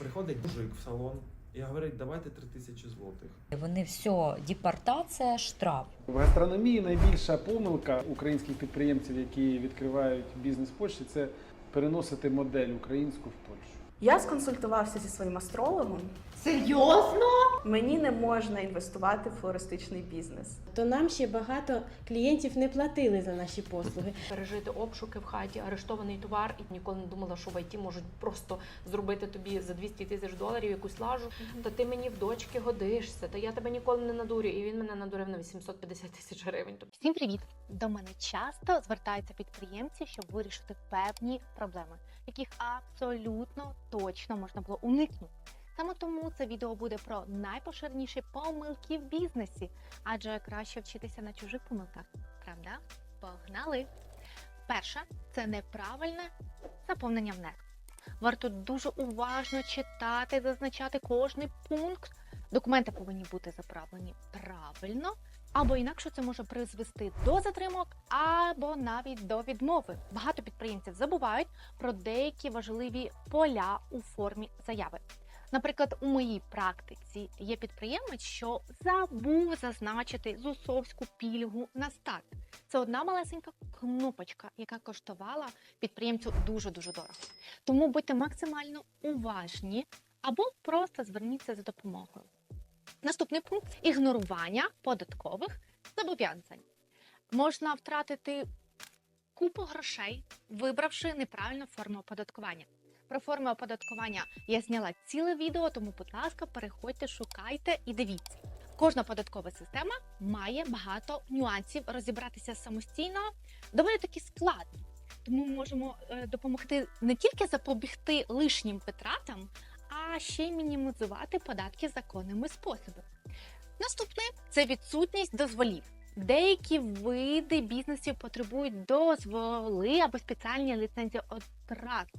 Приходить мужик в салон і говорить, давайте 3 тисячі злотих. Вони все, депортація, штраф. В гастрономії найбільша помилка українських підприємців, які відкривають бізнес в Польщі, це переносити модель українську в Польщу. Я сконсультувався зі своїм астрологом. Серйозно? Мені не можна інвестувати в флористичний бізнес. То нам ще багато клієнтів не платили за наші послуги. пережити обшуки в хаті, арештований товар, і ніколи не думала, що в ІТ можуть просто зробити тобі за 200 тисяч доларів якусь лажу. Та ти мені в дочки годишся, та я тебе ніколи не надурю. І він мене надурив на 850 тисяч гривень. Тобто Всім привіт! До мене часто звертаються підприємці, щоб вирішити певні проблеми, яких абсолютно точно можна було уникнути. Саме тому це відео буде про найпоширеніші помилки в бізнесі, адже краще вчитися на чужих помилках, правда? Погнали! Перше це неправильне заповнення внеску. Варто дуже уважно читати, зазначати кожний пункт. Документи повинні бути заправлені правильно, або інакше це може призвести до затримок, або навіть до відмови. Багато підприємців забувають про деякі важливі поля у формі заяви. Наприклад, у моїй практиці є підприємець, що забув зазначити зусовську пільгу на старт. Це одна малесенька кнопочка, яка коштувала підприємцю дуже дуже дорого. Тому будьте максимально уважні або просто зверніться за допомогою. Наступний пункт ігнорування податкових зобов'язань. Можна втратити купу грошей, вибравши неправильну форму оподаткування. Про форми оподаткування я зняла ціле відео, тому, будь ласка, переходьте, шукайте і дивіться. Кожна податкова система має багато нюансів. Розібратися самостійно доволі таки складно. Тому ми можемо е, допомогти не тільки запобігти лишнім витратам, а ще й мінімізувати податки законними способами. Наступне це відсутність дозволів. Деякі види бізнесів потребують дозволи або спеціальні ліцензії одразу.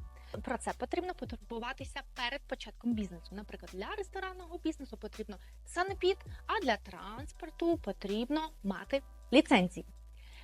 Про це потрібно потурбуватися перед початком бізнесу. Наприклад, для ресторанного бізнесу потрібно санепід, а для транспорту потрібно мати ліцензії.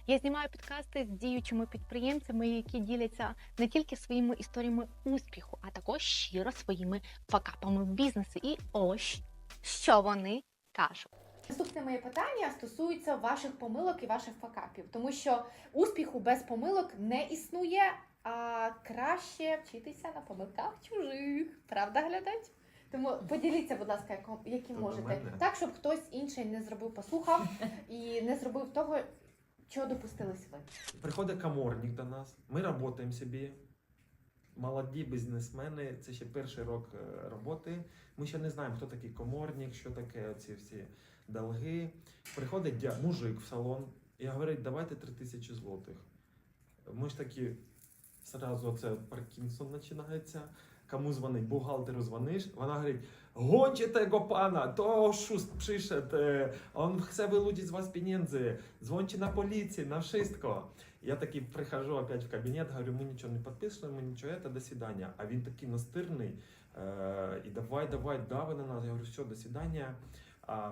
Я знімаю підкасти з діючими підприємцями, які діляться не тільки своїми історіями успіху, а також щиро своїми факапами в бізнесі. І ось що вони кажуть. Наступне моє питання стосується ваших помилок і ваших факапів, тому що успіху без помилок не існує, а краще вчитися на помилках чужих. Правда, глядач? Тому поділіться, будь ласка, які можете, так, щоб хтось інший не зробив, послухав і не зробив того, чого допустились ви. Приходить каморник до нас, ми працюємо собі. Молоді бізнесмени, це ще перший рок е, роботи. Ми ще не знаємо, хто такий коморник, що таке ці всі долги. Приходить дя- мужик в салон і говорить, давайте 3 тисячі злотих. Ми ж такі, сразу це Паркінсон починається. Кому дзвонить? Бухгалтеру дзвониш, вона говорить, гонче tego pana, to oszust przyszedł, on chce wyłudzić z was pieniędzy, dzwońcie na policję, na wszystko. Я такий прихожу опять в кабінет, говорю, ми нічого не підписуємо, нічого, це до свидання. А він такий настирний, е, і давай, давай, дави на нас. Я говорю, все, до свидання. А,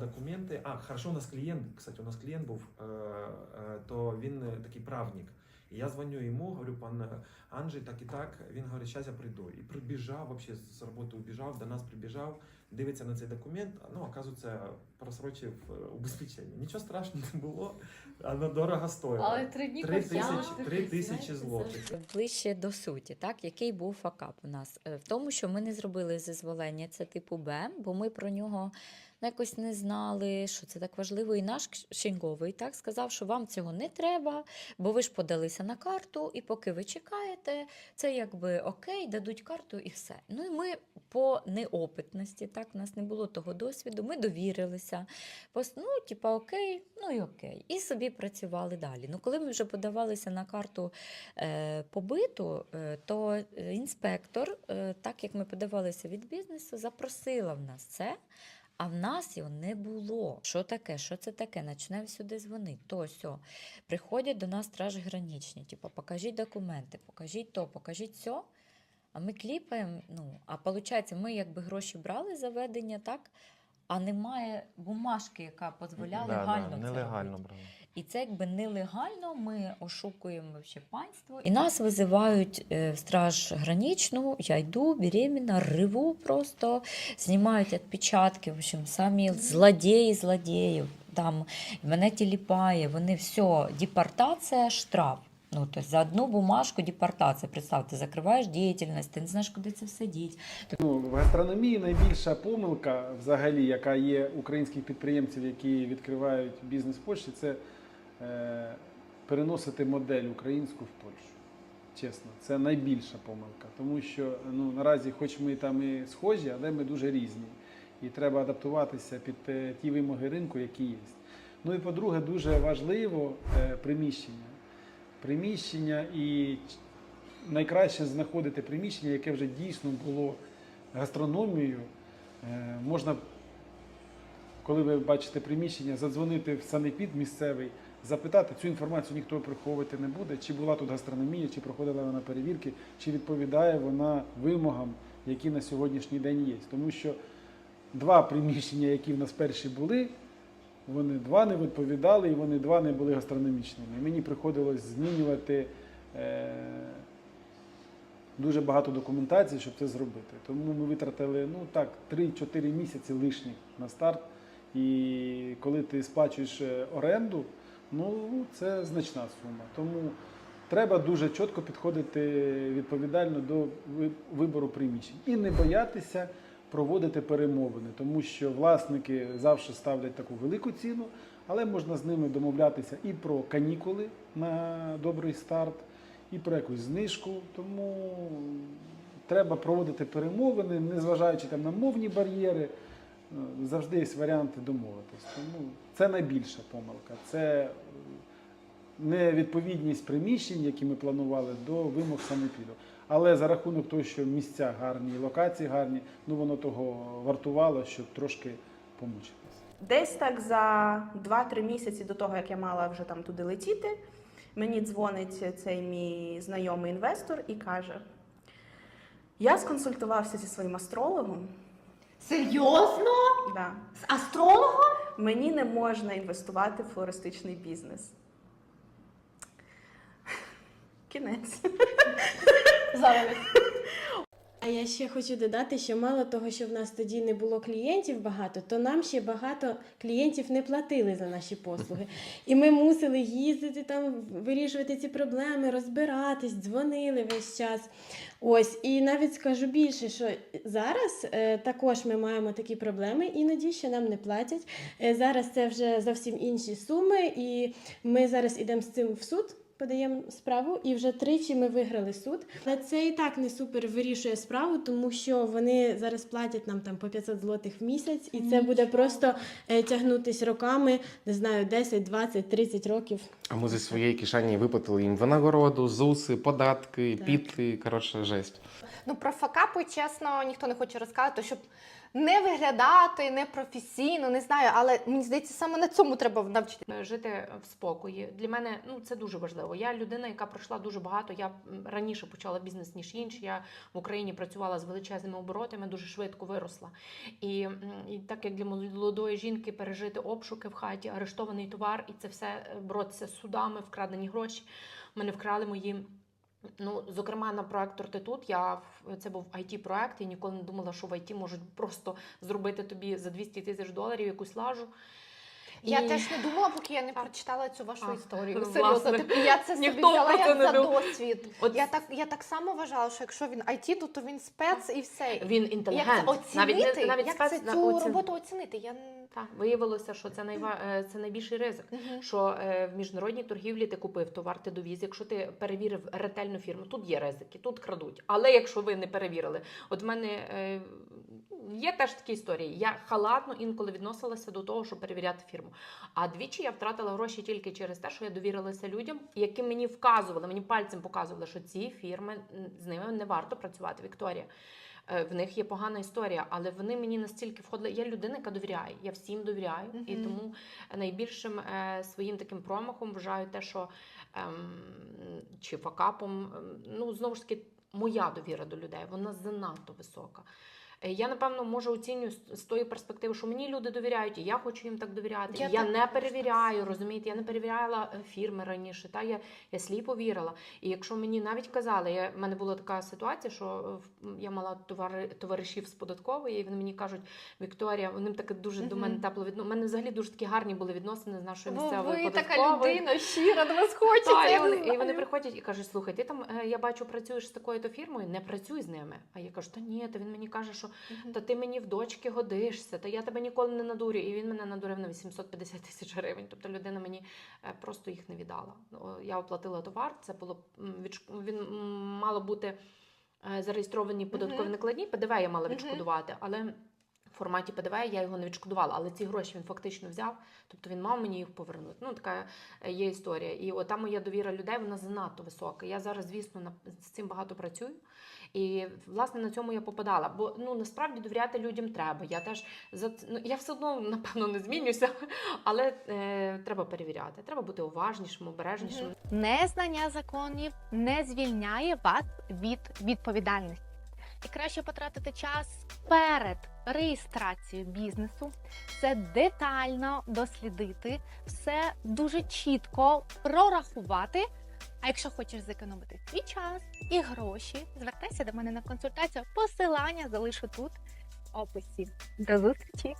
документи. А, хорошо, у нас клієнт, кстати, у нас клієнт був, е, е, то він е, такий правник. І я дзвоню йому, говорю, пан Анджей, так і так. Він говорить, зараз я прийду. І прибіжав, вообще з роботи убіжав, до нас прибіжав, дивиться на цей документ, ну, оказується, просрочив е, убезпечення. Нічого страшного не було, воно дорого стоїло. три дні Три тисячі, три тисячі злотих. Ближче до суті, так який був факап у нас Е, в тому, що ми не зробили зазволення, це типу Б, бо ми про нього якось не знали, що це так важливо. І наш Шинговий так сказав, що вам цього не треба, бо ви ж подалися на карту, і поки ви чекаєте, це якби окей, дадуть карту і все. Ну і ми по неопитності, так, у нас не було того досвіду, ми довірилися. Ну, типа, окей, ну і окей. І собі працювали далі. Ну, коли ми вже подавалися на карту е, побиту, е, то інспектор, е, так як ми подавалися від бізнесу, запросила в нас це. А в нас його не було. Що таке? Що це таке? Начнемо сюди дзвонити. То сьо. Приходять до нас стражі граничні, типу, покажіть документи, покажіть то, покажіть сьо. А ми кліпаємо. Ну, а виходить, ми якби гроші брали за ведення, так? А немає бумажки, яка дозволяла легально це нелегально робити. брали. І це якби нелегально. Ми ошукуємо вообще панство. І нас визивають е, в страж граничну. Я йду беременна, риву просто, знімають відпечатки. В общем, самі злодії злодіїв. Там мене тіліпає, вони все, депортація, штраф. Ну, тобто за одну бумажку депортація. Представ, ти закриваєш діяльність, ти не знаєш, куди це все діть. Ну, в гастрономії найбільша помилка, взагалі, яка є українських підприємців, які відкривають бізнес в Польщі, це переносити модель українську в Польщу. Чесно, це найбільша помилка, тому що ну, наразі, хоч ми там і схожі, але ми дуже різні. І треба адаптуватися під е, ті вимоги ринку, які є. Ну і по-друге, дуже важливо е, приміщення. Приміщення і найкраще знаходити приміщення, яке вже дійсно було гастрономією. Е, Можна, коли ви бачите приміщення, задзвонити в санепід місцевий, запитати, цю інформацію ніхто приховувати не буде, чи була тут гастрономія, чи проходила вона перевірки, чи відповідає вона вимогам, які на сьогоднішній день є. Тому що два приміщення, які в нас перші були, вони два не відповідали і вони два не були гастрономічними. Мені приходилось змінювати е, дуже багато документації, щоб це зробити. Тому ми витратили ну так 3-4 місяці лишніх на старт. І коли ти сплачуєш е, оренду, ну це значна сума. Тому треба дуже чітко підходити відповідально до вибору приміщень і не боятися проводити перемовини, тому що власники завжди ставлять таку велику ціну, але можна з ними домовлятися і про канікули на добрий старт, і про якусь знижку. Тому треба проводити перемовини, незважаючи там на мовні бар'єри. Е, Завжди є варіанти домовитись. Тому це найбільша помилка. Це е, невідповідність приміщень, які ми планували, до вимог санепіду. Але за рахунок того, що місця гарні, локації гарні, ну воно того вартувало, щоб трошки помучитися. Десь так за 2-3 місяці до того, як я мала вже там туди летіти, мені дзвонить цей мій знайомий інвестор і каже: Я сконсультувався зі своїм астрологом. Серйозно? Да. З астрологом? Мені не можна інвестувати в флористичний бізнес. Кінець. Зараз. А я ще хочу додати, що мало того, що в нас тоді не було клієнтів багато, то нам ще багато клієнтів не платили за наші послуги. І ми мусили їздити там, вирішувати ці проблеми, розбиратись, дзвонили весь час. Ось, і навіть скажу більше, що зараз е, також ми маємо такі проблеми, іноді що нам не платять. Е, зараз це вже зовсім інші суми, і ми зараз ідемо з цим в суд. Подаємо справу, і вже тричі ми виграли суд. Але це і так не супер вирішує справу, тому що вони зараз платять нам там по 500 злотих в місяць, і це буде просто е, тягнутись роками, не знаю, 10, 20, 30 років. А ми зі своєї кишені виплатили їм винагороду, ЗУСи, податки, Так. піти, коротше, жесть. Ну про факапи, чесно, ніхто не хоче розказати, щоб не виглядати непрофесійно, не знаю, але мені здається, саме на цьому треба навчити. Е, жити в спокої. Для мене ну це дуже важливо. Я людина, яка пройшла дуже багато. Я раніше почала бізнес ніж інші. Я в Україні працювала з величезними оборотами, дуже швидко виросла. І, і так як для молодої жінки пережити обшуки в хаті, арештований товар, і це все е, боротися з судами, вкрадені гроші. Мене вкрали мої. Ну, зокрема, на проект Ортитут я це був it проект і ніколи не думала, що в IT можуть просто зробити тобі за 200 тисяч доларів якусь лажу. Я І- теж не думала, поки я не прочитала цю вашу А, історію. власне. Серйозно, типу, я це собі Ніхто взяла як за дум- досвід. От Я так, я так само вважала, що якщо він IT, то, то він спец і все. він Як інтелігент. це оцінити? навіть навіть як спец- це цю оцін- роботу оцінити? Я... Так, виявилося, що це найва... е, це найбільший ризик. Мгм. Що е, в міжнародній торгівлі ти купив товар, ти довіз. Якщо ти перевірив ретельну фірму, тут є ризики, тут крадуть. Але якщо ви не перевірили, от в мене е, є теж такі історії. Я халатно інколи відносилася до того, щоб перевіряти фірму. А двічі я втратила гроші тільки через те, що я довірилася людям, які мені вказували, мені пальцем показували, що ці фірми з ними не варто працювати. Вікторія. Е, В них є погана історія, але вони мені настільки входили. Я людина, яка довіряє. Я всім довіряю, і тому найбільшим е, своїм таким промахом вважаю те, що ем, чи факапом, ем, ну знову ж таки, моя довіра до людей, вона занадто висока. Е, Я напевно можу оцінюю з, тої перспективи, що мені люди довіряють, і я хочу їм так довіряти. Я Я, так не перевіряю, так. розумієте, я не перевіряла е, фірми раніше. Та я, я сліпо вірила. І якщо мені навіть казали, я, в мене була така ситуація, що е, я мала товари, товаришів з податкової, і вони мені кажуть, Вікторія, вони таке дуже до мене тепло відно. У мене взагалі дуже такі гарні були відносини з нашою Бо місцевою ви така людина щира, до вас хочеться. Та, і, вони, і вони приходять і кажуть: слухай, ти там, я бачу, працюєш з такою-то фірмою, не працюй з ними. А я кажу, та ні, та він мені каже, що. Та ти мені в дочки годишся, та я тебе ніколи не надурю. І він мене надурив на 850 тисяч гривень. Тобто людина мені е, просто їх не віддала. Ну, Я оплатила товар, це було він мало бути е, зареєстровані податкові накладні. ПДВ я мала відшкодувати, але. Форматі ПДВ я його не відшкодувала, але ці гроші він фактично взяв, тобто він мав мені їх повернути. Ну, така е, є історія. І ота моя довіра людей вона занадто висока. Я зараз, звісно, з цим багато працюю. І власне на цьому я попадала. Бо ну насправді довіряти людям треба. Я теж за ну, я все одно напевно не змінюся, але е, треба перевіряти. Треба бути уважнішим, обережнішим. Незнання законів не звільняє вас від відповідальності. І краще потратити час перед реєстрацією бізнесу, це детально дослідити, все дуже чітко прорахувати. А якщо хочеш зекономити свій час і гроші, звертайся до мене на консультацію. Посилання залишу тут в описі. До зустрічі!